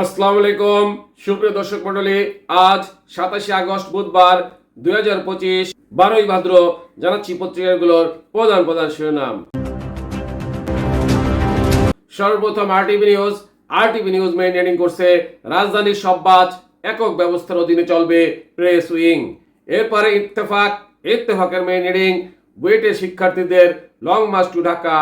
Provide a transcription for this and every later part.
আসসালামু আলাইকুম, সুপ্রিয় দর্শক মন্ডলী আজ সাতাশে আগস্ট বুধবার দুই হাজার পঁচিশ, বারোই ভাদ্র, জানাচ্ছি পত্রিকাগুলোর প্রধান প্রধান শিরোনাম। সর্বপ্রথম RTV news RTV news maintaining করছে, রাজধানীর সব বাস একক ব্যবস্থার অধীনে চলবে প্রেস উইং এরপরে ইত্তেফাক, ইত্তেফাকের মেইন হেডিং বুয়েটের শিক্ষার্থীদের লং মার্চ টু ঢাকা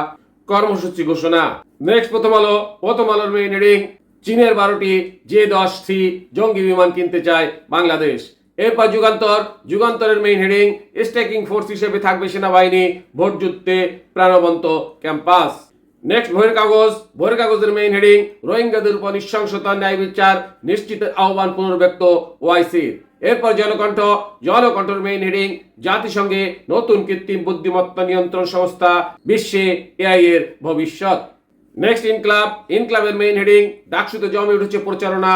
কর্মসূচি ঘোষণা। নেক্সট প্রথম আলো, প্রথম আলোর মেইন হেডিং চীনের বারোটি জে দশ সি জঙ্গি বিমান কিনতে চায় বাংলাদেশ। এরপর যুগান্তর, যুগান্তরের মেইন হেডিং স্ট্যাকিং ফোর্স হিসেবে থাকবে সেনাবাহিনী, ভোট যুদ্ধে প্রাণবন্ত ক্যাম্পাস নেক্সট ভোরের কাগজ। ভোরের কাগজের মেইন হেডিং রোহিঙ্গাদের উপর নৃশংসতা, ন্যায় বিচার, নিশ্চিত আহ্বান পুনর্ব্যক্ত ওআইসির এরপর জনকণ্ঠ। জনকণ্ঠের মেইন হেডিং জাতিসংঘে নতুন কৃত্রিম বুদ্ধিমত্তা নিয়ন্ত্রণ সংস্থা, বিশ্বে এআই এর ভবিষ্যৎ। নেক্সট ইনক্লাব ইনক্লাবের মেইন হেডিং ডাকসুতে জমে উঠেছে প্রচারণা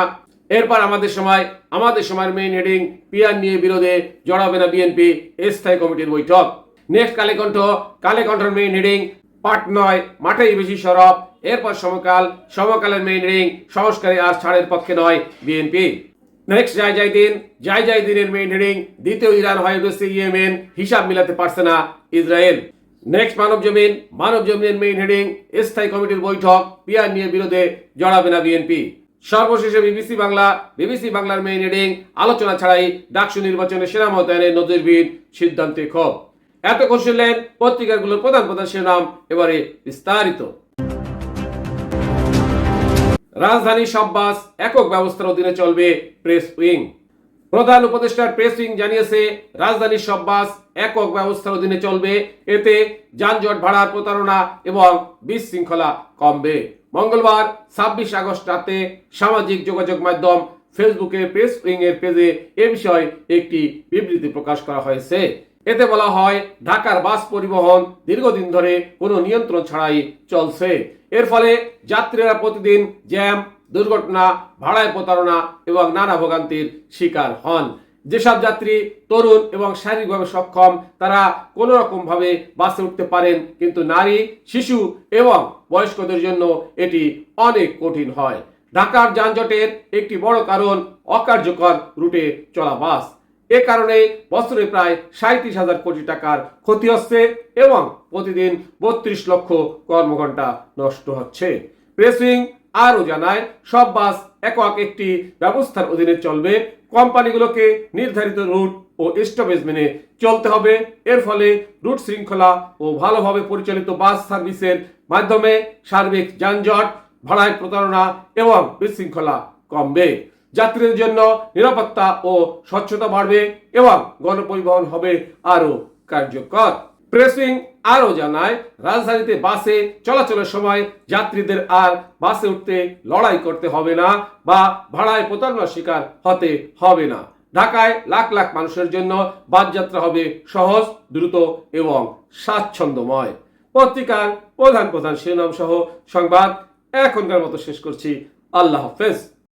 এরপর আমাদের সময়, আমাদের সময়ের মেইন হেডিং পিয়ার নিয়ে বিরোধে জড়াবে না বিএনপি স্থায়ী কমিটির বৈঠক। নেক্সট কালেকণ্ঠ, কালেকণ্ঠের মেইন হেডিং পাট নয় মাঠেই বেশি সরব। এরপর সমকাল, সমকালের মেইন হেডিং সংস্কারে আর ছাড়ের পক্ষে নয় বিএনপি নেক্সট যাই যাই দিন যাই যাই দিনের মেইন হেডিং দ্বিতীয় ইরান হয়ে ইয়েমেন হিসাব মিলাতে পারছে না ইসরায়েল। নেক্সট মানব জমিন মানব জমিনের মেইন হেডিং স্থায়ী কমিটির বৈঠক পিয়ার নিয়ে বিরোধে জড়াবে না বিএনপি সর্বশেষে বিবিসি বাংলা বিবিসি বাংলার মেইন হেডিং আলোচনা ছাড়াই ডাকসু নির্বাচনে সেনা মোতায়েনের নজিরবিহীন সিদ্ধান্তে ক্ষোভ। এতক্ষণ শুনলেন পত্রিকাগুলোর প্রধান প্রধান শিরোনাম, এবারে বিস্তারিত। রাজধানী সব বাস একক ব্যবস্থার অধীনে চলবে প্রেস উইং প্রধান উপদেষ্টার প্রেস উইং জানিয়েছে, রাজধানীর সব বাস একক ব্যবস্থার অধীনে চলবে। এতে যানজট ভাড়ার প্রতারণা এবং বিশৃঙ্খলা কমবে। মঙ্গলবার, ছাব্বিশ আগস্ট রাতে সামাজিক যোগাযোগ মাধ্যম ফেসবুকে প্রেস উইং এর পেজে এ বিষয়ে একটি বিবৃতি প্রকাশ করা হয়েছে। এতে বলা হয়, ঢাকার বাস পরিবহন দীর্ঘদিন ধরে কোনো নিয়ন্ত্রণ ছাড়াই চলছে। এর ফলে যাত্রীরা প্রতিদিন জ্যাম, দুর্ঘটনা, ভাড়ায় প্রতারণা এবং নানা ভোগান্তির শিকার হন। যেসব যাত্রী তরুণ এবং শারীরিকভাবে সক্ষম, তারা কোনো রকম ভাবে বাসে উঠতে পারেন, কিন্তু নারী, শিশু এবং বয়স্কদের জন্য এটি অনেক কঠিন হয়। ঢাকার যানজটের একটি বড় কারণ অকার্যকর রুটে চলা বাস। এ কারণে বছরে প্রায় সাঁত্রিশ হাজার কোটি টাকার ক্ষতি হচ্ছে এবং প্রতিদিন বত্রিশ লক্ষ কর্মঘণ্টা নষ্ট হচ্ছে। প্রেসিং আরও জানায়, সব বাস একক একটি ব্যবস্থার অধীনে চলবে। কোম্পানিগুলোকে নির্ধারিত রুট ও স্টপেজ মেনে চলতে হবে। এর ফলে রুট শৃঙ্খলা ও ভালোভাবে পরিচালিত বাস সার্ভিসের মাধ্যমে সার্বিক যানজট, ভাড়ায় প্রতারণা এবং বিশৃঙ্খলা কমবে। যাত্রীদের জন্য নিরাপত্তা ও স্বচ্ছতা বাড়বে এবং গণপরিবহন হবে আরও কার্যকর। প্রেসিং আরও জানায়, রাজধানীতে বাসে চলাচলের সময় যাত্রীদের আর বাসে উঠতে লড়াই করতে হবে না বা ভাড়ায় প্রতারণার শিকার হতে হবে না। ঢাকায় লাখ লাখ মানুষের জন্য বাস যাত্রা হবে সহজ, দ্রুত এবং স্বাচ্ছন্দ্যময়। পত্রিকার প্রধান প্রধান শিরোনাম সহ সংবাদ এখনকার মতো শেষ করছি। আল্লাহ হাফেজ।